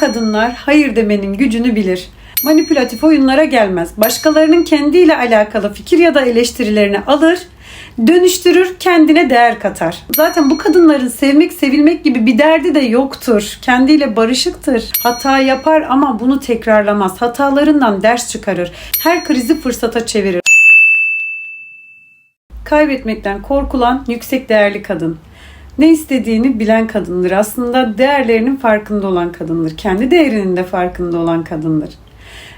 kadınlar hayır demenin gücünü bilir. Manipülatif oyunlara gelmez. Başkalarının kendiyle alakalı fikir ya da eleştirilerini alır, dönüştürür, kendine değer katar. Zaten bu kadınların sevmek, sevilmek gibi bir derdi de yoktur. Kendiyle barışıktır. Hata yapar ama bunu tekrarlamaz. Hatalarından ders çıkarır. Her krizi fırsata çevirir. Kaybetmekten korkulan yüksek değerli kadın. Ne istediğini bilen kadındır. Aslında değerlerinin farkında olan kadındır. Kendi değerinin de farkında olan kadındır.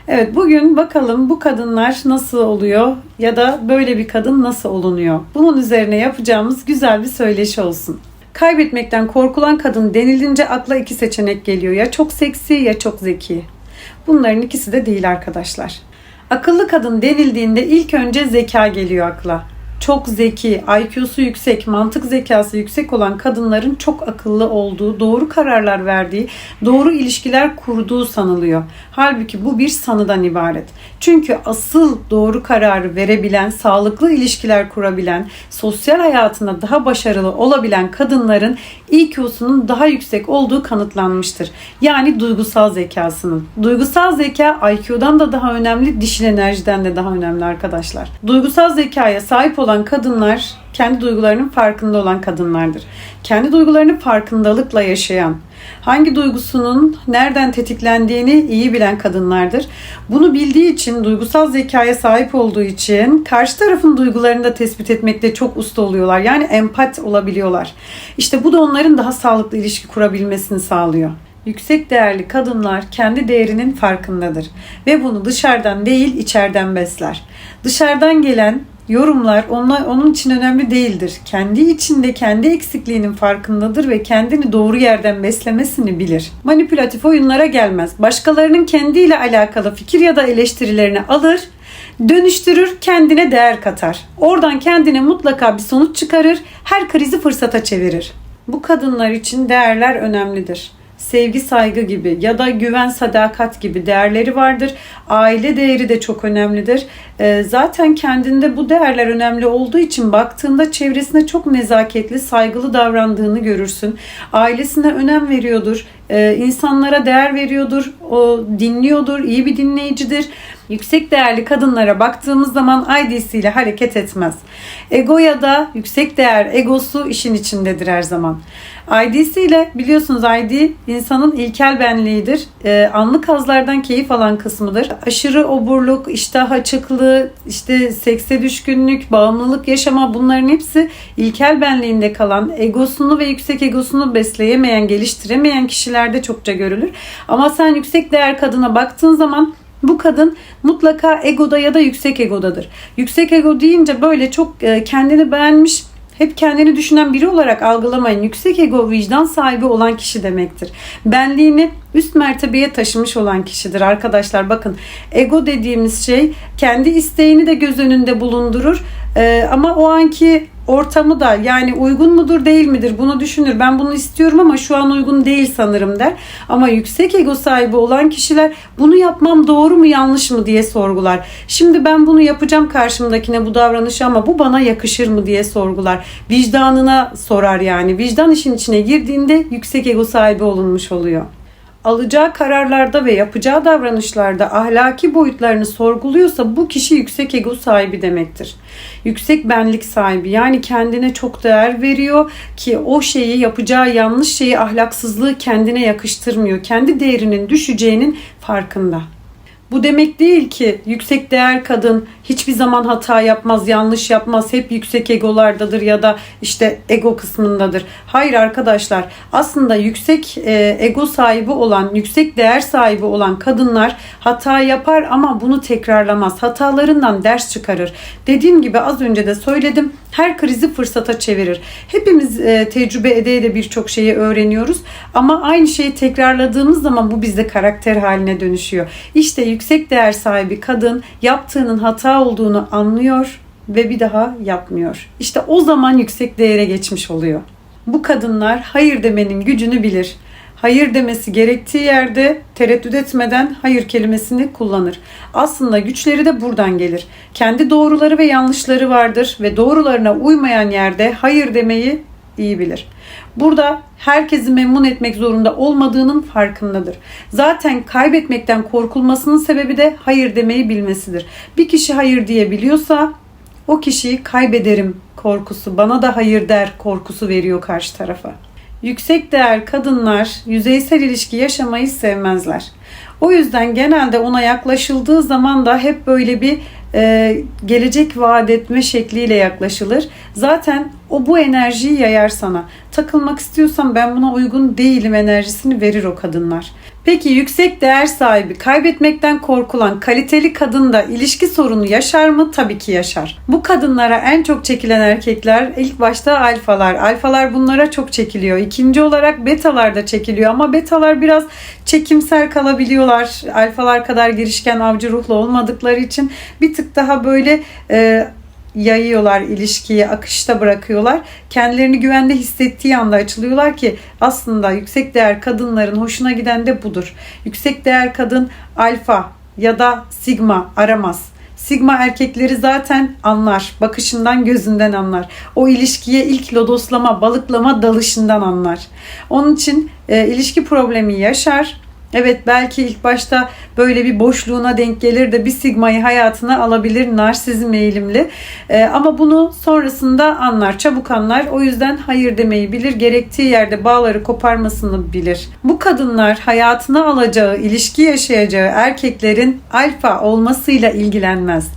Evet bugün bakalım bu kadınlar nasıl oluyor ya da böyle bir kadın nasıl olunuyor? Bunun üzerine yapacağımız güzel bir söyleşi olsun. Kaybetmekten korkulan kadın denilince akla iki seçenek geliyor. Ya çok seksi ya çok zeki. Bunların ikisi de değil arkadaşlar. Akıllı kadın denildiğinde ilk önce zeka geliyor akla çok zeki, IQ'su yüksek, mantık zekası yüksek olan kadınların çok akıllı olduğu, doğru kararlar verdiği, doğru ilişkiler kurduğu sanılıyor. Halbuki bu bir sanıdan ibaret. Çünkü asıl doğru kararı verebilen, sağlıklı ilişkiler kurabilen, sosyal hayatında daha başarılı olabilen kadınların IQ'sunun daha yüksek olduğu kanıtlanmıştır. Yani duygusal zekasının. Duygusal zeka IQ'dan da daha önemli, dişil enerjiden de daha önemli arkadaşlar. Duygusal zekaya sahip olan olan kadınlar kendi duygularının farkında olan kadınlardır. Kendi duygularını farkındalıkla yaşayan, hangi duygusunun nereden tetiklendiğini iyi bilen kadınlardır. Bunu bildiği için, duygusal zekaya sahip olduğu için karşı tarafın duygularını da tespit etmekte çok usta oluyorlar. Yani empat olabiliyorlar. İşte bu da onların daha sağlıklı ilişki kurabilmesini sağlıyor. Yüksek değerli kadınlar kendi değerinin farkındadır ve bunu dışarıdan değil içeriden besler. Dışarıdan gelen yorumlar onlar, onun için önemli değildir. Kendi içinde kendi eksikliğinin farkındadır ve kendini doğru yerden beslemesini bilir. Manipülatif oyunlara gelmez. Başkalarının kendiyle alakalı fikir ya da eleştirilerini alır, dönüştürür, kendine değer katar. Oradan kendine mutlaka bir sonuç çıkarır, her krizi fırsata çevirir. Bu kadınlar için değerler önemlidir sevgi, saygı gibi ya da güven, sadakat gibi değerleri vardır. Aile değeri de çok önemlidir. Ee, zaten kendinde bu değerler önemli olduğu için baktığında çevresine çok nezaketli, saygılı davrandığını görürsün. Ailesine önem veriyordur, ee, insanlara değer veriyordur, o dinliyordur, iyi bir dinleyicidir. Yüksek değerli kadınlara baktığımız zaman IDC ile hareket etmez. Ego ya da yüksek değer egosu işin içindedir her zaman. IDC ile biliyorsunuz ID insanın ilkel benliğidir. Ee, anlık hazlardan keyif alan kısmıdır. Aşırı oburluk, iştah açıklığı, işte sekse düşkünlük, bağımlılık yaşama bunların hepsi ilkel benliğinde kalan, egosunu ve yüksek egosunu besleyemeyen, geliştiremeyen kişilerde çokça görülür. Ama sen yüksek değer kadına baktığın zaman bu kadın mutlaka egoda ya da yüksek egodadır. Yüksek ego deyince böyle çok e, kendini beğenmiş, hep kendini düşünen biri olarak algılamayın. Yüksek ego vicdan sahibi olan kişi demektir. Benliğini üst mertebeye taşımış olan kişidir arkadaşlar. Bakın ego dediğimiz şey kendi isteğini de göz önünde bulundurur. Ee, ama o anki ortamı da yani uygun mudur değil midir bunu düşünür. Ben bunu istiyorum ama şu an uygun değil sanırım der. Ama yüksek ego sahibi olan kişiler bunu yapmam doğru mu yanlış mı diye sorgular. Şimdi ben bunu yapacağım karşımdakine bu davranışı ama bu bana yakışır mı diye sorgular. Vicdanına sorar yani. Vicdan işin içine girdiğinde yüksek ego sahibi olunmuş oluyor alacağı kararlarda ve yapacağı davranışlarda ahlaki boyutlarını sorguluyorsa bu kişi yüksek ego sahibi demektir. Yüksek benlik sahibi yani kendine çok değer veriyor ki o şeyi yapacağı yanlış şeyi ahlaksızlığı kendine yakıştırmıyor. Kendi değerinin düşeceğinin farkında. Bu demek değil ki yüksek değer kadın hiçbir zaman hata yapmaz, yanlış yapmaz, hep yüksek egolardadır ya da işte ego kısmındadır. Hayır arkadaşlar aslında yüksek e, ego sahibi olan, yüksek değer sahibi olan kadınlar hata yapar ama bunu tekrarlamaz. Hatalarından ders çıkarır. Dediğim gibi az önce de söyledim her krizi fırsata çevirir. Hepimiz e, tecrübe ede de birçok şeyi öğreniyoruz ama aynı şeyi tekrarladığımız zaman bu bizde karakter haline dönüşüyor. İşte yüksek değer sahibi kadın yaptığının hata olduğunu anlıyor ve bir daha yapmıyor. İşte o zaman yüksek değere geçmiş oluyor. Bu kadınlar hayır demenin gücünü bilir hayır demesi gerektiği yerde tereddüt etmeden hayır kelimesini kullanır. Aslında güçleri de buradan gelir. Kendi doğruları ve yanlışları vardır ve doğrularına uymayan yerde hayır demeyi iyi bilir. Burada herkesi memnun etmek zorunda olmadığının farkındadır. Zaten kaybetmekten korkulmasının sebebi de hayır demeyi bilmesidir. Bir kişi hayır diyebiliyorsa o kişiyi kaybederim korkusu, bana da hayır der korkusu veriyor karşı tarafa. Yüksek değer kadınlar yüzeysel ilişki yaşamayı sevmezler. O yüzden genelde ona yaklaşıldığı zaman da hep böyle bir e, gelecek vaat etme şekliyle yaklaşılır. Zaten o bu enerjiyi yayar sana. Takılmak istiyorsan ben buna uygun değilim enerjisini verir o kadınlar. Peki yüksek değer sahibi, kaybetmekten korkulan, kaliteli kadın da ilişki sorunu yaşar mı? Tabii ki yaşar. Bu kadınlara en çok çekilen erkekler ilk başta alfalar. Alfalar bunlara çok çekiliyor. İkinci olarak betalar da çekiliyor ama betalar biraz çekimsel kalabiliyorlar. Alfalar kadar girişken avcı ruhlu olmadıkları için bir tık daha böyle e, yayıyorlar ilişkiyi, akışta bırakıyorlar. Kendilerini güvende hissettiği anda açılıyorlar ki aslında yüksek değer kadınların hoşuna giden de budur. Yüksek değer kadın alfa ya da sigma aramaz. Sigma erkekleri zaten anlar. Bakışından, gözünden anlar. O ilişkiye ilk lodoslama, balıklama dalışından anlar. Onun için e, ilişki problemi yaşar. Evet belki ilk başta böyle bir boşluğuna denk gelir de bir sigmayı hayatına alabilir narsizm eğilimli. Ee, ama bunu sonrasında anlar, çabuk anlar. O yüzden hayır demeyi bilir. Gerektiği yerde bağları koparmasını bilir. Bu kadınlar hayatına alacağı, ilişki yaşayacağı erkeklerin alfa olmasıyla ilgilenmez.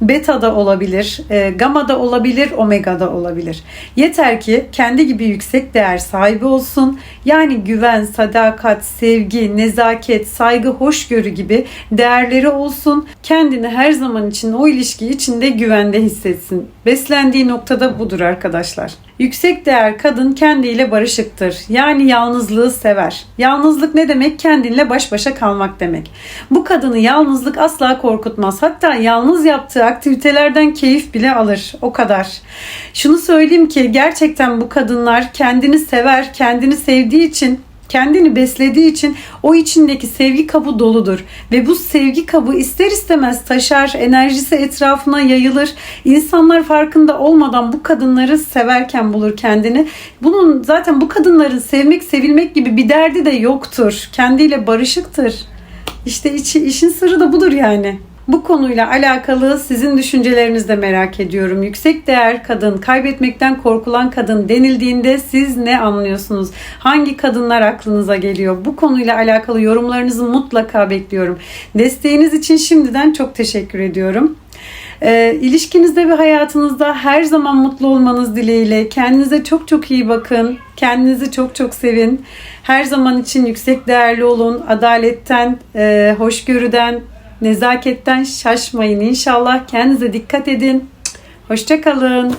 Beta da olabilir, e, gamma da olabilir, omega da olabilir. Yeter ki kendi gibi yüksek değer sahibi olsun. Yani güven, sadakat, sevgi, nezaket, saygı, hoşgörü gibi değerleri olsun. Kendini her zaman için o ilişki içinde güvende hissetsin. Beslendiği noktada budur arkadaşlar. Yüksek değer kadın kendiyle barışıktır. Yani yalnızlığı sever. Yalnızlık ne demek? Kendinle baş başa kalmak demek. Bu kadını yalnızlık asla korkutmaz. Hatta yalnız yaptığı aktivitelerden keyif bile alır. O kadar. Şunu söyleyeyim ki gerçekten bu kadınlar kendini sever, kendini sevdiği için kendini beslediği için o içindeki sevgi kabı doludur. Ve bu sevgi kabı ister istemez taşar, enerjisi etrafına yayılır. İnsanlar farkında olmadan bu kadınları severken bulur kendini. Bunun zaten bu kadınların sevmek, sevilmek gibi bir derdi de yoktur. Kendiyle barışıktır. İşte içi, işin sırrı da budur yani. Bu konuyla alakalı sizin düşüncelerinizi de merak ediyorum. Yüksek değer kadın, kaybetmekten korkulan kadın denildiğinde siz ne anlıyorsunuz? Hangi kadınlar aklınıza geliyor? Bu konuyla alakalı yorumlarınızı mutlaka bekliyorum. Desteğiniz için şimdiden çok teşekkür ediyorum. E, ilişkinizde ve hayatınızda her zaman mutlu olmanız dileğiyle. Kendinize çok çok iyi bakın. Kendinizi çok çok sevin. Her zaman için yüksek değerli olun. Adaletten, e, hoşgörüden, nezaketten şaşmayın inşallah. Kendinize dikkat edin. Hoşçakalın.